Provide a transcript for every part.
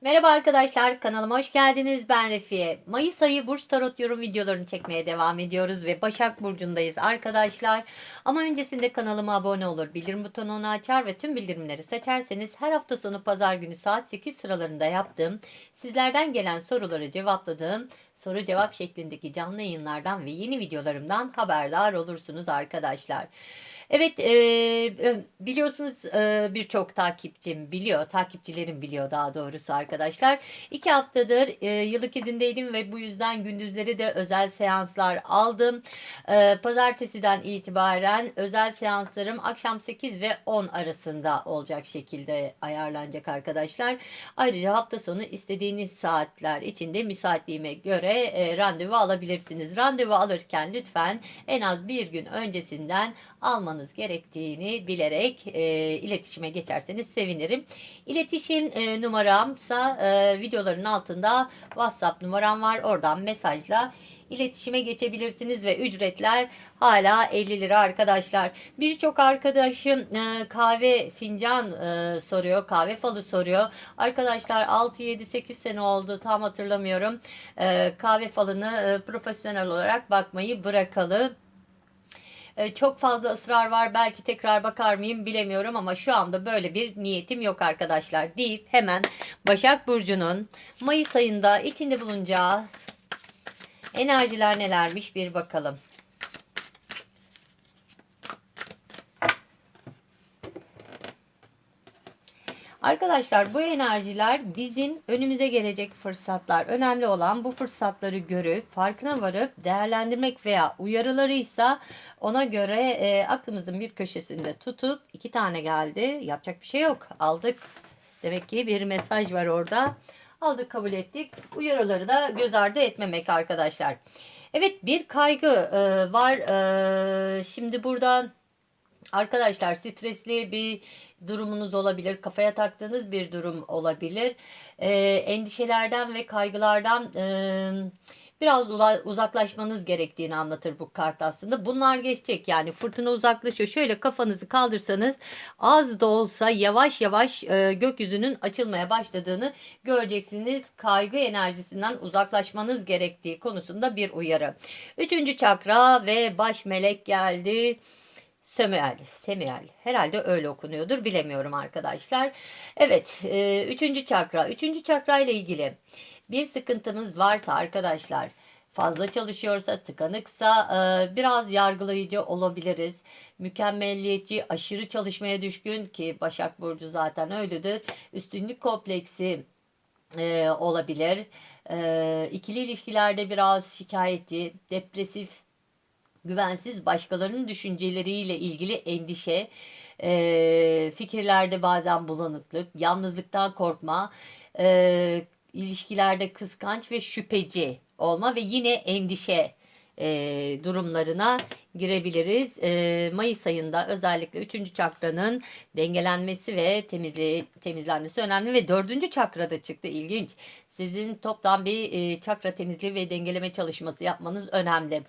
Merhaba arkadaşlar, kanalıma hoş geldiniz. Ben Refiye. Mayıs ayı Burç Tarot yorum videolarını çekmeye devam ediyoruz ve Başak Burcu'ndayız arkadaşlar. Ama öncesinde kanalıma abone olur, bildirim butonunu açar ve tüm bildirimleri seçerseniz her hafta sonu pazar günü saat 8 sıralarında yaptığım, sizlerden gelen soruları cevapladığım soru cevap şeklindeki canlı yayınlardan ve yeni videolarımdan haberdar olursunuz arkadaşlar. Evet e, biliyorsunuz e, birçok takipçim biliyor, takipçilerim biliyor daha doğrusu arkadaşlar. İki haftadır e, yıllık izindeydim ve bu yüzden gündüzleri de özel seanslar aldım. E, pazartesiden itibaren özel seanslarım akşam 8 ve 10 arasında olacak şekilde ayarlanacak arkadaşlar. Ayrıca hafta sonu istediğiniz saatler içinde müsaitliğime göre e, randevu alabilirsiniz. Randevu alırken lütfen en az bir gün öncesinden almanız gerektiğini bilerek e, iletişime geçerseniz sevinirim. İletişim e, numaramsa e, videoların altında WhatsApp numaram var. Oradan mesajla iletişime geçebilirsiniz ve ücretler hala 50 lira arkadaşlar. Birçok arkadaşım e, kahve fincan e, soruyor, kahve falı soruyor. Arkadaşlar 6 7 8 sene oldu tam hatırlamıyorum. E, kahve falını e, profesyonel olarak bakmayı bırakalı. E, Çok fazla ısrar var. Belki tekrar bakar mıyım bilemiyorum ama şu anda böyle bir niyetim yok arkadaşlar deyip hemen Başak Burcu'nun Mayıs ayında içinde bulunacağı enerjiler nelermiş bir bakalım. Arkadaşlar bu enerjiler bizim önümüze gelecek fırsatlar. Önemli olan bu fırsatları görüp farkına varıp değerlendirmek veya uyarıları ise ona göre e, aklımızın bir köşesinde tutup iki tane geldi. Yapacak bir şey yok. Aldık. Demek ki bir mesaj var orada. Aldık kabul ettik. Uyarıları da göz ardı etmemek arkadaşlar. Evet bir kaygı e, var. E, şimdi burada Arkadaşlar stresli bir durumunuz olabilir. Kafaya taktığınız bir durum olabilir. Ee, endişelerden ve kaygılardan e, biraz uzaklaşmanız gerektiğini anlatır bu kart aslında. Bunlar geçecek yani fırtına uzaklaşıyor. Şöyle kafanızı kaldırsanız az da olsa yavaş yavaş e, gökyüzünün açılmaya başladığını göreceksiniz. Kaygı enerjisinden uzaklaşmanız gerektiği konusunda bir uyarı. Üçüncü çakra ve baş melek geldi. Sömüel, Semüel. Herhalde öyle okunuyordur. Bilemiyorum arkadaşlar. Evet, e, üçüncü çakra. Üçüncü çakra ile ilgili bir sıkıntımız varsa arkadaşlar, fazla çalışıyorsa, tıkanıksa e, biraz yargılayıcı olabiliriz. Mükemmelliyetçi, aşırı çalışmaya düşkün ki Başak Burcu zaten öyledir. Üstünlük kompleksi e, olabilir. E, ikili ilişkilerde biraz şikayetçi, depresif, güvensiz başkalarının düşünceleriyle ilgili endişe, e, fikirlerde bazen bulanıklık, yalnızlıktan korkma, e, ilişkilerde kıskanç ve şüpheci olma ve yine endişe e, durumlarına girebiliriz. E, Mayıs ayında özellikle 3. çakranın dengelenmesi ve temizli, temizlenmesi önemli ve 4. çakrada çıktı ilginç. Sizin toptan bir e, çakra temizliği ve dengeleme çalışması yapmanız önemli.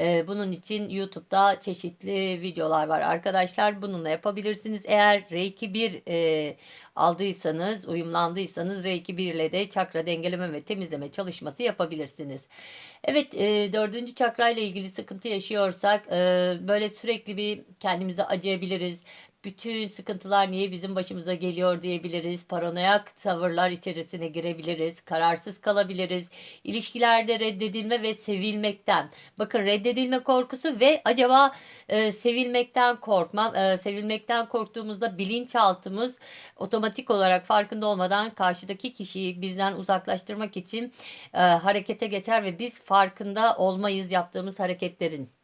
E, bunun için YouTube'da çeşitli videolar var arkadaşlar. Bununla yapabilirsiniz. Eğer Reiki 1 e, aldıysanız, uyumlandıysanız Reiki 1 ile de çakra dengeleme ve temizleme çalışması yapabilirsiniz. Evet, e, dördüncü çakra ile ilgili sıkıntı yaşıyorsak böyle sürekli bir kendimize acıyabiliriz. Bütün sıkıntılar niye bizim başımıza geliyor diyebiliriz. Paranoyak tavırlar içerisine girebiliriz. Kararsız kalabiliriz. İlişkilerde reddedilme ve sevilmekten. Bakın reddedilme korkusu ve acaba e, sevilmekten korkma. E, sevilmekten korktuğumuzda bilinçaltımız otomatik olarak farkında olmadan karşıdaki kişiyi bizden uzaklaştırmak için e, harekete geçer ve biz farkında olmayız yaptığımız hareketlerin.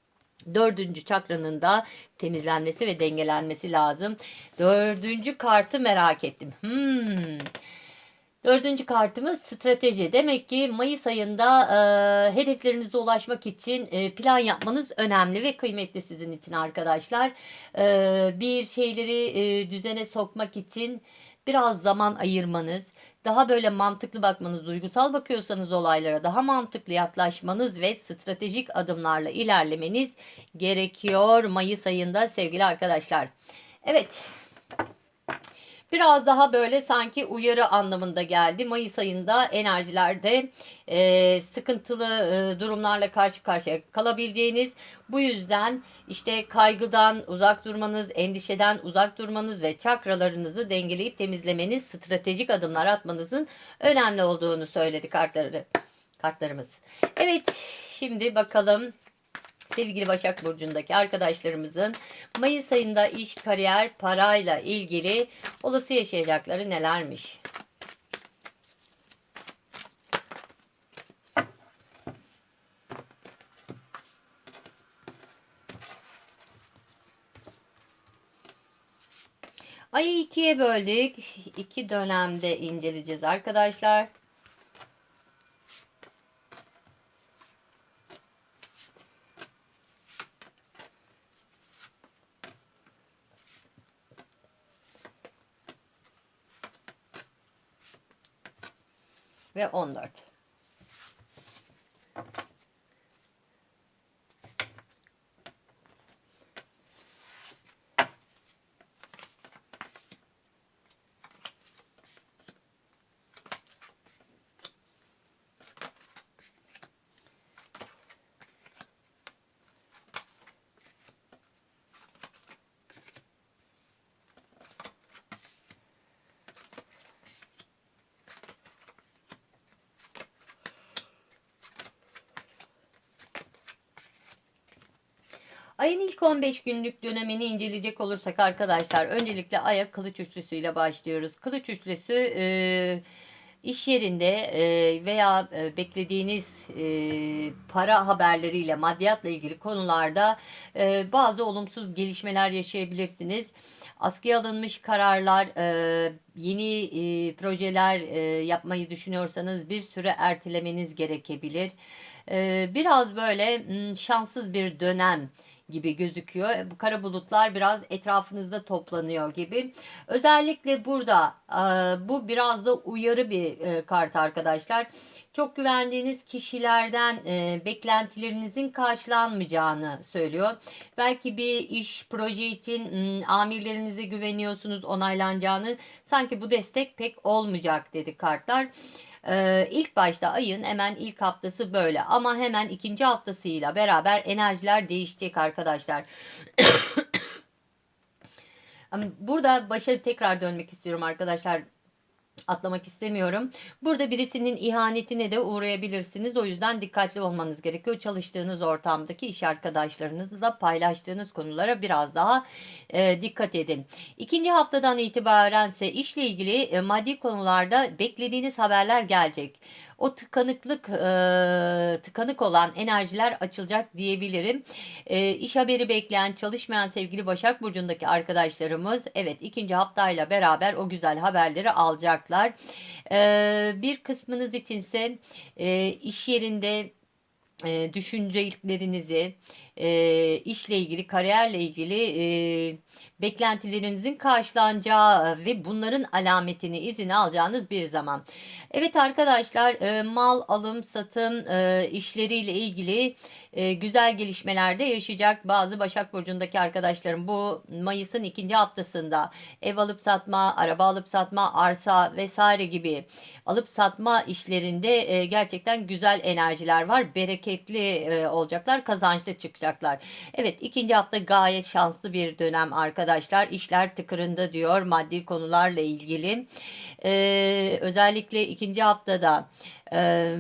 Dördüncü çakranın da temizlenmesi ve dengelenmesi lazım. Dördüncü kartı merak ettim. Hmm. Dördüncü kartımız strateji. Demek ki Mayıs ayında e, hedeflerinize ulaşmak için e, plan yapmanız önemli ve kıymetli sizin için arkadaşlar. E, bir şeyleri e, düzene sokmak için biraz zaman ayırmanız, daha böyle mantıklı bakmanız, duygusal bakıyorsanız olaylara daha mantıklı yaklaşmanız ve stratejik adımlarla ilerlemeniz gerekiyor Mayıs ayında sevgili arkadaşlar. Evet. Biraz daha böyle sanki uyarı anlamında geldi. Mayıs ayında enerjilerde e, sıkıntılı e, durumlarla karşı karşıya kalabileceğiniz. Bu yüzden işte kaygıdan uzak durmanız, endişeden uzak durmanız ve çakralarınızı dengeleyip temizlemeniz, stratejik adımlar atmanızın önemli olduğunu söyledi kartları, kartlarımız. Evet, şimdi bakalım sevgili Başak Burcu'ndaki arkadaşlarımızın Mayıs ayında iş, kariyer, parayla ilgili olası yaşayacakları nelermiş? Ayı ikiye böldük. İki dönemde inceleyeceğiz arkadaşlar. Ve 14. Ayın ilk 15 günlük dönemini inceleyecek olursak arkadaşlar öncelikle Ay'a kılıç üçlüsüyle başlıyoruz. Kılıç üçlüsü e, iş yerinde e, veya e, beklediğiniz e, para haberleriyle maddiyatla ilgili konularda e, bazı olumsuz gelişmeler yaşayabilirsiniz. Askıya alınmış kararlar, e, yeni e, projeler e, yapmayı düşünüyorsanız bir süre ertelemeniz gerekebilir. Biraz böyle şanssız bir dönem gibi gözüküyor. E, Bu kara bulutlar biraz etrafınızda toplanıyor gibi. Özellikle burada e, bu biraz da uyarı bir e, kart arkadaşlar. Çok güvendiğiniz kişilerden beklentilerinizin karşılanmayacağını söylüyor. Belki bir iş, proje için amirlerinize güveniyorsunuz onaylanacağını. Sanki bu destek pek olmayacak dedi kartlar. Ee, ilk başta ayın hemen ilk haftası böyle ama hemen ikinci haftasıyla beraber enerjiler değişecek arkadaşlar. Burada başa tekrar dönmek istiyorum arkadaşlar atlamak istemiyorum. Burada birisinin ihanetine de uğrayabilirsiniz. O yüzden dikkatli olmanız gerekiyor. Çalıştığınız ortamdaki iş arkadaşlarınızla paylaştığınız konulara biraz daha e, dikkat edin. İkinci haftadan itibaren ise işle ilgili e, maddi konularda beklediğiniz haberler gelecek o tıkanıklık e, tıkanık olan enerjiler açılacak diyebilirim. E, iş haberi bekleyen çalışmayan sevgili Başak Burcu'ndaki arkadaşlarımız evet ikinci haftayla beraber o güzel haberleri alacaklar. E, bir kısmınız içinse e, iş yerinde e, düşüncelerinizi, e, işle ilgili, kariyerle ilgili e, beklentilerinizin karşılanacağı ve bunların alametini, izini alacağınız bir zaman. Evet arkadaşlar, e, mal alım, satım e, işleriyle ilgili e, güzel gelişmelerde yaşayacak bazı Başak Burcu'ndaki arkadaşlarım bu Mayıs'ın ikinci haftasında ev alıp satma, araba alıp satma, arsa vesaire gibi alıp satma işlerinde e, gerçekten güzel enerjiler var. Bereketli e, olacaklar, kazançlı çıkacaklar. Evet ikinci hafta gayet şanslı bir dönem arkadaşlar. İşler tıkırında diyor maddi konularla ilgili. E, özellikle ikinci haftada e,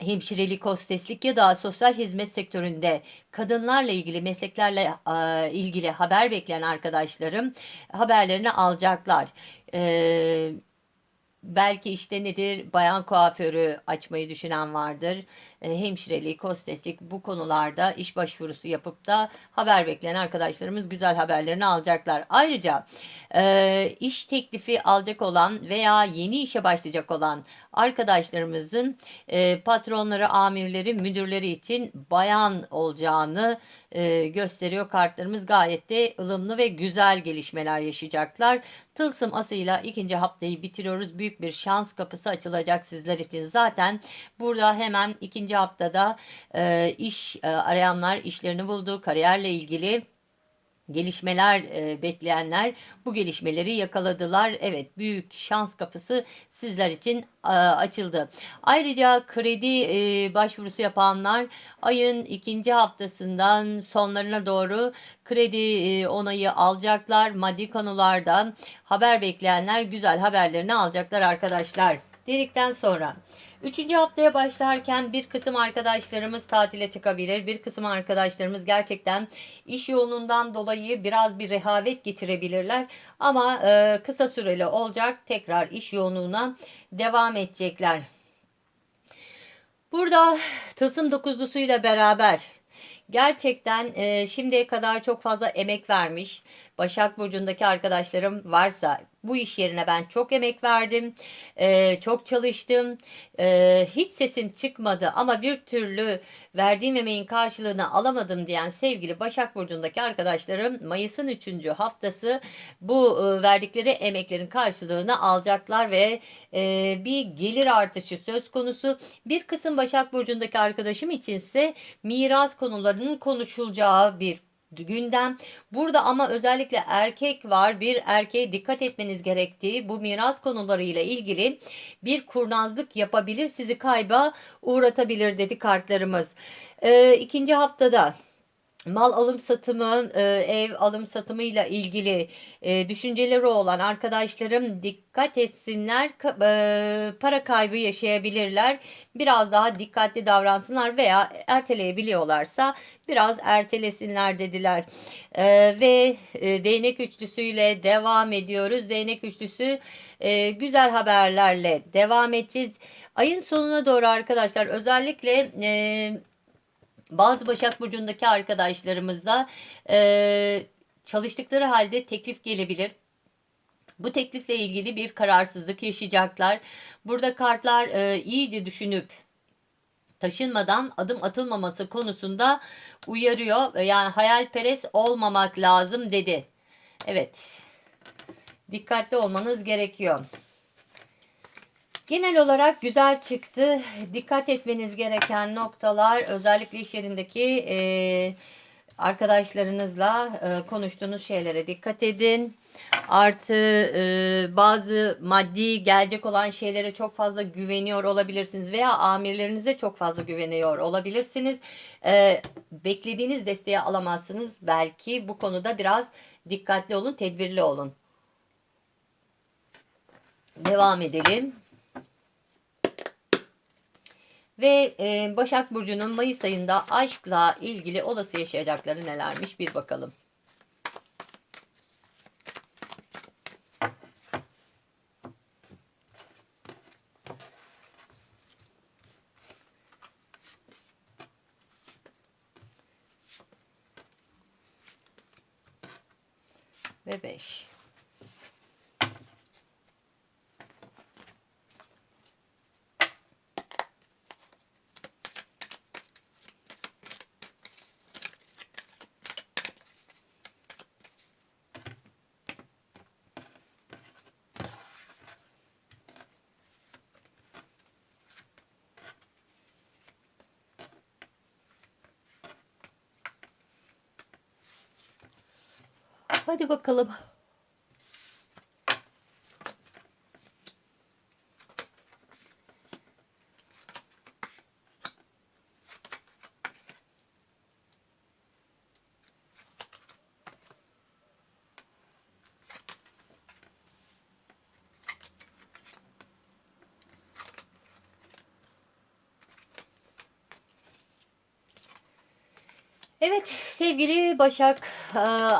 hemşirelik, hosteslik ya da sosyal hizmet sektöründe kadınlarla ilgili mesleklerle e, ilgili haber bekleyen arkadaşlarım haberlerini alacaklar. E, belki işte nedir bayan kuaförü açmayı düşünen vardır. E, hemşirelik, hosteslik bu konularda iş başvurusu yapıp da haber bekleyen arkadaşlarımız güzel haberlerini alacaklar. Ayrıca e, iş teklifi alacak olan veya yeni işe başlayacak olan arkadaşlarımızın e, patronları, amirleri, müdürleri için bayan olacağını e, gösteriyor kartlarımız. Gayet de ılımlı ve güzel gelişmeler yaşayacaklar. Tılsım asıyla ikinci haftayı bitiriyoruz. Büyük bir şans kapısı açılacak sizler için. Zaten burada hemen ikinci haftada e, iş e, arayanlar işlerini buldu. Kariyerle ilgili gelişmeler e, bekleyenler bu gelişmeleri yakaladılar. Evet büyük şans kapısı sizler için e, açıldı. Ayrıca kredi e, başvurusu yapanlar ayın ikinci haftasından sonlarına doğru kredi e, onayı alacaklar. Maddi konularda haber bekleyenler güzel haberlerini alacaklar arkadaşlar. Dedikten sonra Üçüncü haftaya başlarken bir kısım arkadaşlarımız tatile çıkabilir. Bir kısım arkadaşlarımız gerçekten iş yoğunluğundan dolayı biraz bir rehavet geçirebilirler. Ama e, kısa süreli olacak. Tekrar iş yoğunluğuna devam edecekler. Burada tılsım dokuzlusuyla beraber gerçekten e, şimdiye kadar çok fazla emek vermiş Başak Burcu'ndaki arkadaşlarım varsa bu iş yerine ben çok emek verdim, e, çok çalıştım, e, hiç sesim çıkmadı ama bir türlü verdiğim emeğin karşılığını alamadım diyen sevgili Başak Burcu'ndaki arkadaşlarım Mayıs'ın 3. haftası bu e, verdikleri emeklerin karşılığını alacaklar ve bir gelir artışı söz konusu. Bir kısım Başak Burcu'ndaki arkadaşım içinse miras konularının konuşulacağı bir gündem. Burada ama özellikle erkek var. Bir erkeğe dikkat etmeniz gerektiği bu miras konularıyla ilgili bir kurnazlık yapabilir. Sizi kayba uğratabilir dedi kartlarımız. Ee, ikinci haftada mal alım satımı, e, ev alım satımıyla ilgili e, düşünceleri olan arkadaşlarım dikkat etsinler. E, para kaybı yaşayabilirler. Biraz daha dikkatli davransınlar veya erteleyebiliyorlarsa biraz ertelesinler dediler. Ve değnek üçlüsüyle devam ediyoruz. Değnek üçlüsü güzel haberlerle devam edeceğiz. Ayın sonuna doğru arkadaşlar özellikle bazı Başak Burcu'ndaki arkadaşlarımızda e, çalıştıkları halde teklif gelebilir. Bu teklifle ilgili bir kararsızlık yaşayacaklar. Burada kartlar e, iyice düşünüp taşınmadan adım atılmaması konusunda uyarıyor. Yani hayalperest olmamak lazım dedi. Evet. Dikkatli olmanız gerekiyor. Genel olarak güzel çıktı. Dikkat etmeniz gereken noktalar özellikle iş yerindeki e, arkadaşlarınızla e, konuştuğunuz şeylere dikkat edin. Artı e, bazı maddi gelecek olan şeylere çok fazla güveniyor olabilirsiniz veya amirlerinize çok fazla güveniyor olabilirsiniz. E, beklediğiniz desteği alamazsınız. Belki bu konuda biraz dikkatli olun, tedbirli olun. Devam edelim. Ve e, Başak Burcu'nun Mayıs ayında aşkla ilgili olası yaşayacakları nelermiş bir bakalım. Ve 5. Hadi bakalım. Evet sevgili Başak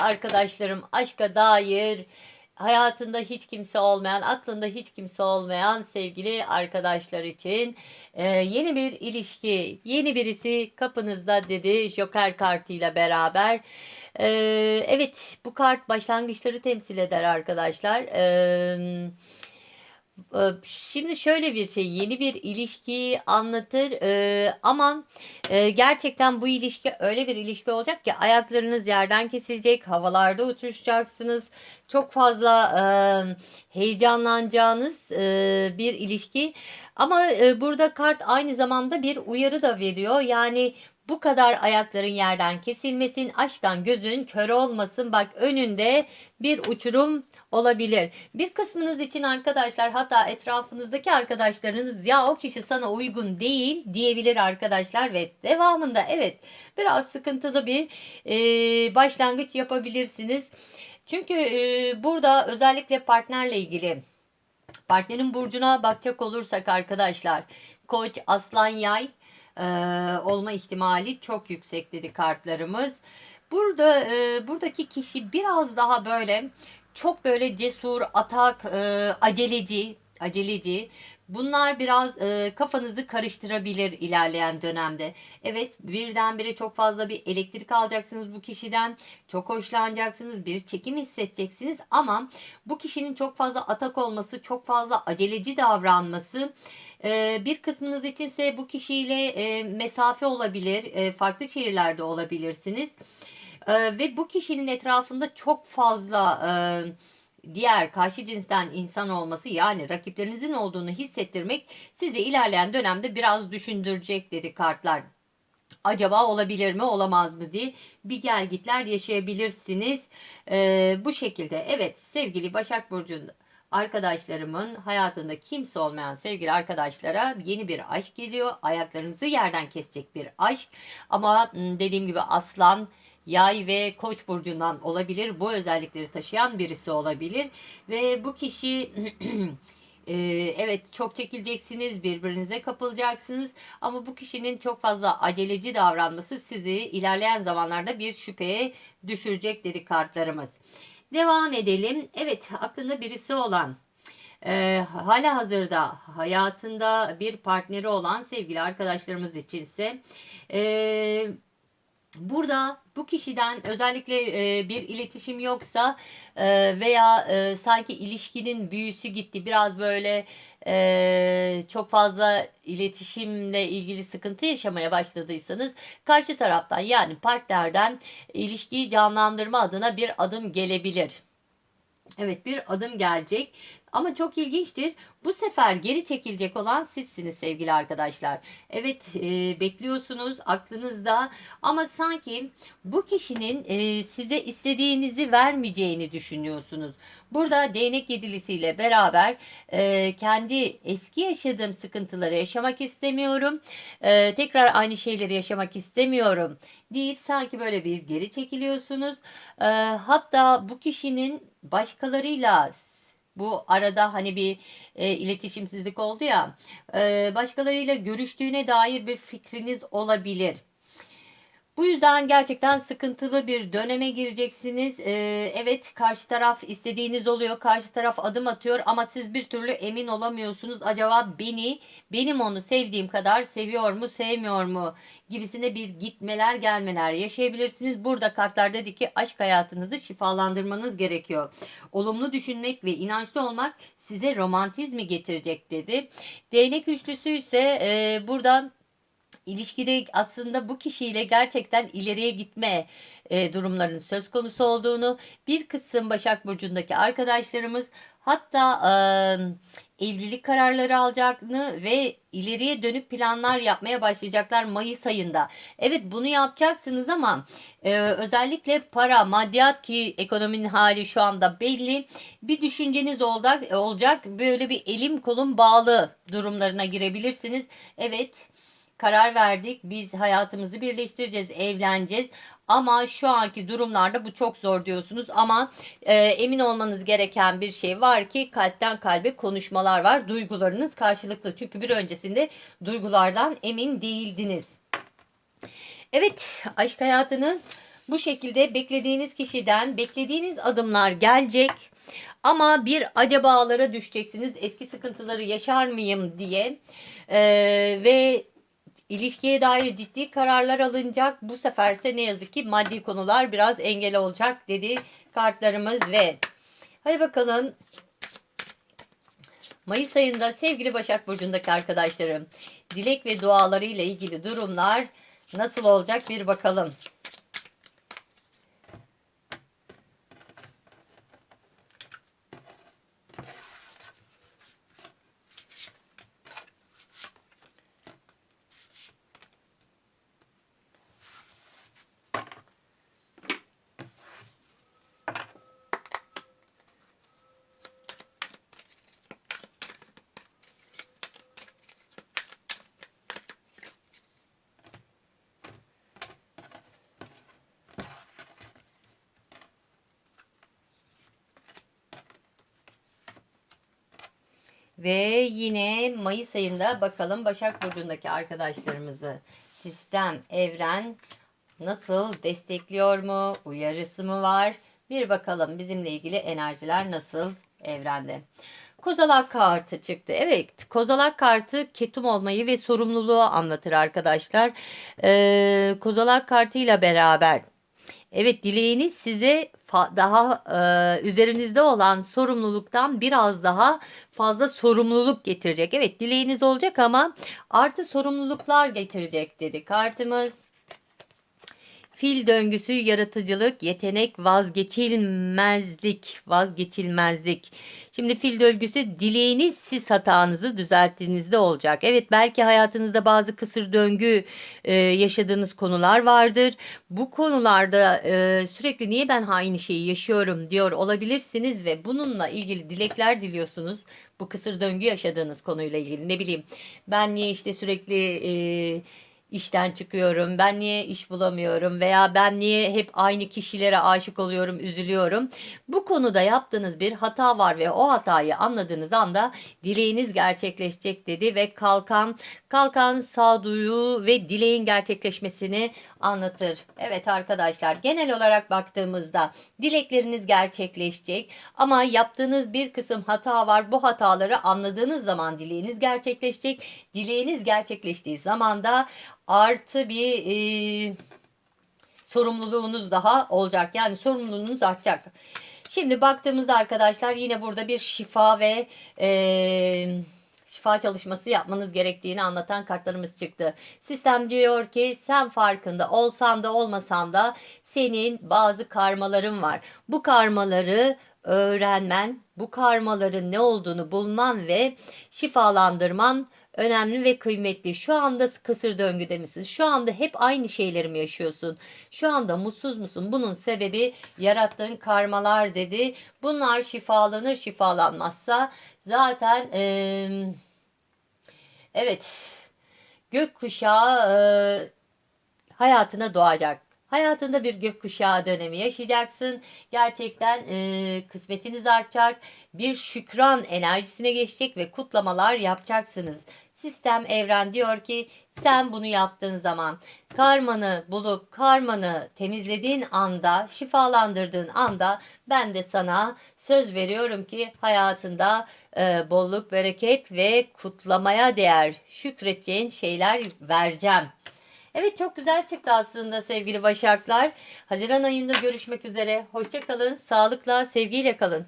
arkadaşlarım aşka dair hayatında hiç kimse olmayan, aklında hiç kimse olmayan sevgili arkadaşlar için yeni bir ilişki, yeni birisi kapınızda dedi Joker kartıyla beraber. evet bu kart başlangıçları temsil eder arkadaşlar. Evet şimdi şöyle bir şey yeni bir ilişkiyi anlatır. Ee, ama e, gerçekten bu ilişki öyle bir ilişki olacak ki ayaklarınız yerden kesilecek havalarda uçuşacaksınız. Çok fazla e, heyecanlanacağınız e, bir ilişki. Ama e, burada kart aynı zamanda bir uyarı da veriyor. Yani Bu kadar ayakların yerden kesilmesin, aşktan gözün kör olmasın. Bak önünde bir uçurum olabilir. Bir kısmınız için arkadaşlar hatta etrafınızdaki arkadaşlarınız ya o kişi sana uygun değil diyebilir arkadaşlar ve devamında evet biraz sıkıntılı bir e, başlangıç yapabilirsiniz. Çünkü e, burada özellikle partnerle ilgili partnerin burcuna bakacak olursak arkadaşlar koç aslan yay e, olma ihtimali çok yüksek dedi kartlarımız. Burada e, buradaki kişi biraz daha böyle çok böyle cesur, atak, e, aceleci, aceleci. Bunlar biraz e, kafanızı karıştırabilir ilerleyen dönemde. Evet birdenbire çok fazla bir elektrik alacaksınız bu kişiden. Çok hoşlanacaksınız. Bir çekim hissedeceksiniz. Ama bu kişinin çok fazla atak olması, çok fazla aceleci davranması e, bir kısmınız içinse bu kişiyle e, mesafe olabilir. E, farklı şehirlerde olabilirsiniz. E, ve bu kişinin etrafında çok fazla... E, diğer karşı cinsten insan olması yani rakiplerinizin olduğunu hissettirmek sizi ilerleyen dönemde biraz düşündürecek dedi kartlar. Acaba olabilir mi olamaz mı diye bir gelgitler yaşayabilirsiniz ee, bu şekilde. Evet sevgili Başak Burcu'nda arkadaşlarımın hayatında kimse olmayan sevgili arkadaşlara yeni bir aşk geliyor. Ayaklarınızı yerden kesecek bir aşk. Ama dediğim gibi aslan, yay ve koç burcundan olabilir. Bu özellikleri taşıyan birisi olabilir. Ve bu kişi Ee, evet çok çekileceksiniz, birbirinize kapılacaksınız ama bu kişinin çok fazla aceleci davranması sizi ilerleyen zamanlarda bir şüpheye düşürecek dedi kartlarımız. Devam edelim. Evet aklında birisi olan e, hala hazırda hayatında bir partneri olan sevgili arkadaşlarımız içinse e, Burada bu kişiden özellikle e, bir iletişim yoksa e, veya e, sanki ilişkinin büyüsü gitti biraz böyle e, çok fazla iletişimle ilgili sıkıntı yaşamaya başladıysanız karşı taraftan yani partnerden ilişkiyi canlandırma adına bir adım gelebilir. Evet bir adım gelecek. Ama çok ilginçtir. Bu sefer geri çekilecek olan sizsiniz sevgili arkadaşlar. Evet e, bekliyorsunuz aklınızda ama sanki bu kişinin e, size istediğinizi vermeyeceğini düşünüyorsunuz. Burada değnek yedilisiyle beraber e, kendi eski yaşadığım sıkıntıları yaşamak istemiyorum. E, tekrar aynı şeyleri yaşamak istemiyorum deyip sanki böyle bir geri çekiliyorsunuz. E, hatta bu kişinin başkalarıyla bu arada hani bir e, iletişimsizlik oldu ya e, başkalarıyla görüştüğüne dair bir fikriniz olabilir. Bu yüzden gerçekten sıkıntılı bir döneme gireceksiniz. Ee, evet karşı taraf istediğiniz oluyor. Karşı taraf adım atıyor ama siz bir türlü emin olamıyorsunuz. Acaba beni, benim onu sevdiğim kadar seviyor mu, sevmiyor mu gibisine bir gitmeler gelmeler yaşayabilirsiniz. Burada kartlar dedi ki aşk hayatınızı şifalandırmanız gerekiyor. Olumlu düşünmek ve inançlı olmak size romantizmi getirecek dedi. Değnek üçlüsü ise e, buradan ilişkide aslında bu kişiyle gerçekten ileriye gitme e, durumların söz konusu olduğunu bir kısım Başak Burcu'ndaki arkadaşlarımız hatta e, evlilik kararları alacağını ve ileriye dönük planlar yapmaya başlayacaklar Mayıs ayında. Evet bunu yapacaksınız ama e, özellikle para, maddiyat ki ekonominin hali şu anda belli. Bir düşünceniz olacak, olacak böyle bir elim kolum bağlı durumlarına girebilirsiniz. Evet karar verdik. Biz hayatımızı birleştireceğiz, evleneceğiz. Ama şu anki durumlarda bu çok zor diyorsunuz. Ama e, emin olmanız gereken bir şey var ki kalpten kalbe konuşmalar var. Duygularınız karşılıklı. Çünkü bir öncesinde duygulardan emin değildiniz. Evet aşk hayatınız bu şekilde beklediğiniz kişiden beklediğiniz adımlar gelecek. Ama bir acabalara düşeceksiniz. Eski sıkıntıları yaşar mıyım diye. Ee, ve İlişkiye dair ciddi kararlar alınacak. Bu seferse ne yazık ki maddi konular biraz engel olacak dedi kartlarımız ve hadi bakalım Mayıs ayında sevgili Başak Burcu'ndaki arkadaşlarım dilek ve duaları ile ilgili durumlar nasıl olacak bir bakalım. Ve yine Mayıs ayında bakalım Başak Burcu'ndaki arkadaşlarımızı sistem, evren nasıl destekliyor mu? Uyarısı mı var? Bir bakalım bizimle ilgili enerjiler nasıl evrende. Kozalak kartı çıktı. Evet, kozalak kartı ketum olmayı ve sorumluluğu anlatır arkadaşlar. Ee, kozalak kartıyla beraber Evet dileğiniz size daha e, üzerinizde olan sorumluluktan biraz daha fazla sorumluluk getirecek. Evet dileğiniz olacak ama artı sorumluluklar getirecek dedi kartımız. Fil döngüsü, yaratıcılık, yetenek, vazgeçilmezlik, vazgeçilmezlik. Şimdi fil döngüsü dileğiniz siz hatanızı düzelttiğinizde olacak. Evet belki hayatınızda bazı kısır döngü e, yaşadığınız konular vardır. Bu konularda e, sürekli niye ben aynı şeyi yaşıyorum diyor olabilirsiniz ve bununla ilgili dilekler diliyorsunuz. Bu kısır döngü yaşadığınız konuyla ilgili ne bileyim ben niye işte sürekli e, işten çıkıyorum, ben niye iş bulamıyorum veya ben niye hep aynı kişilere aşık oluyorum, üzülüyorum. Bu konuda yaptığınız bir hata var ve o hatayı anladığınız anda dileğiniz gerçekleşecek dedi ve kalkan, kalkan sağduyu ve dileğin gerçekleşmesini anlatır. Evet arkadaşlar genel olarak baktığımızda dilekleriniz gerçekleşecek ama yaptığınız bir kısım hata var. Bu hataları anladığınız zaman dileğiniz gerçekleşecek. Dileğiniz gerçekleştiği zaman da artı bir e, sorumluluğunuz daha olacak. Yani sorumluluğunuz artacak. Şimdi baktığımızda arkadaşlar yine burada bir şifa ve e, şifa çalışması yapmanız gerektiğini anlatan kartlarımız çıktı. Sistem diyor ki sen farkında olsan da olmasan da senin bazı karmaların var. Bu karmaları öğrenmen, bu karmaların ne olduğunu bulman ve şifalandırman önemli ve kıymetli. Şu anda kısır döngüde misin? Şu anda hep aynı şeyleri mi yaşıyorsun? Şu anda mutsuz musun? Bunun sebebi yarattığın karmalar dedi. Bunlar şifalanır şifalanmazsa zaten eee evet gökkuşağı eee hayatına doğacak. Hayatında bir gökkuşağı dönemi yaşayacaksın. Gerçekten e, kısmetiniz artacak. Bir şükran enerjisine geçecek ve kutlamalar yapacaksınız. Sistem evren diyor ki sen bunu yaptığın zaman karmanı bulup karmanı temizlediğin anda, şifalandırdığın anda ben de sana söz veriyorum ki hayatında e, bolluk, bereket ve kutlamaya değer şükredeceğin şeyler vereceğim. Evet çok güzel çıktı aslında sevgili Başaklar. Haziran ayında görüşmek üzere. Hoşça kalın, sağlıkla, sevgiyle kalın.